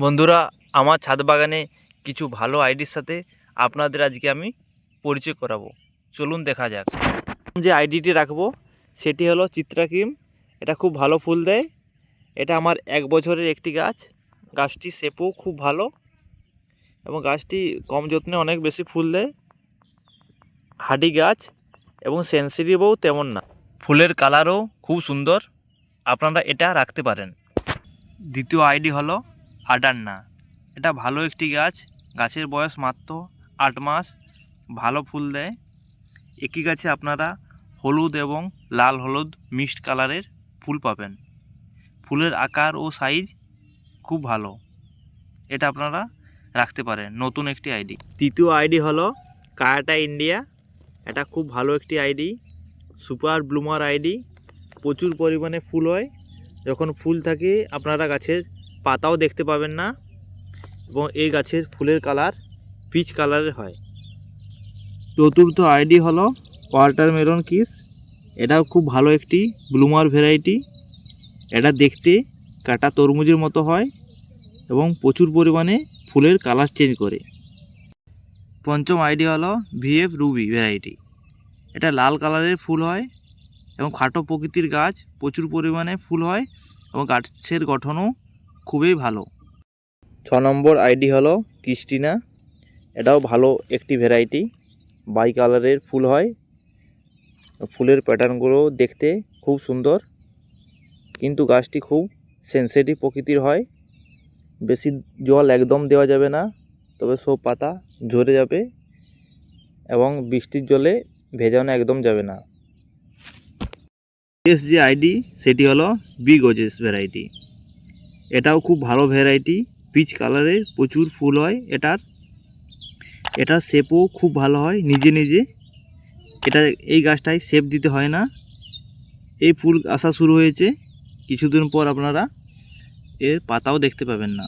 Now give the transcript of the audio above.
বন্ধুরা, আমার ছাদ বাগানে কিছু ভালো আইডির সাথে আপনাদের আজকে আমি পরিচয় করাবো। চলুন দেখা যাক। যে আইডিটি রাখব, সেটি হলো চিত্রাকিম এটা খুব ভালো ফুল দেয়। এটা আমার এক বছরের একটি গাছ। গাছটি শেপও খুব ভালো এবং গাছটি কম যত্নে অনেক বেশি ফুল দেয়। হাডি গাছ এবং সেন্সিটিভও তেমন না। ফুলের কালারও খুব সুন্দর। আপনারা এটা রাখতে পারেন। দ্বিতীয় আইডি হলো আডান্না এটা ভালো একটি গাছ। গাছের বয়স মাত্র আট মাস। ভালো ফুল দেয়। একই গাছে আপনারা হলুদ এবং লাল হলুদ মিক্সড কালারের ফুল পাবেন। ফুলের আকার ও সাইজ খুব ভালো। এটা আপনারা রাখতে পারেন। নতুন একটি আইডি তৃতীয় আইডি হলো কায়াটা ইন্ডিয়া। এটা খুব ভালো একটি আইডি সুপার ব্লুমার আইডি প্রচুর পরিমাণে ফুল হয়। যখন ফুল থাকে, আপনারা গাছের পাতাও দেখতে পাবেন না এবং এই গাছের ফুলের কালার পিচ কালারের হয়। চতুর্থ আইডি হলো ওয়াটারমেলন কিস। এটাও খুব ভালো একটি ব্লুমার ভ্যারাইটি। এটা দেখতে কাটা তরমুজের মতো হয় এবং প্রচুর পরিমাণে ফুলের কালার চেঞ্জ করে। পঞ্চম আইডি হলো ভিএফ রুবি ভ্যারাইটি। এটা লাল কালারের ফুল হয় এবং খাটো প্রকৃতির গাছ, প্রচুর পরিমাণে ফুল হয় এবং গাছের গঠনও খুবই ভালো। ছ নম্বর আইডি হলো ক্রিস্টিনা। এটাও ভালো একটি ভ্যারাইটি বাই কালারের ফুল হয়। ফুলের প্যাটার্নগুলো দেখতে খুব সুন্দর। কিন্তু গাছটি খুব সেন্সিটিভ প্রকৃতির হয়। বেশি জল একদম দেওয়া যাবে না, তবে সব পাতা ঝরে যাবে এবং বৃষ্টির জলে ভেজানো একদম যাবে না। শেষ যে আইডি, সেটি হলো বি গজেস ভ্যারাইটি এটাও খুব ভালো ভ্যারাইটি পিচ কালারের প্রচুর ফুল হয় এটার। এটার শেপও খুব ভালো হয়, নিজে নিজে। এটা, এই গাছটায় শেপ দিতে হয় না। এই ফুল আসা শুরু হয়েছে, কিছুদিন পর আপনারা এর পাতাও দেখতে পাবেন না।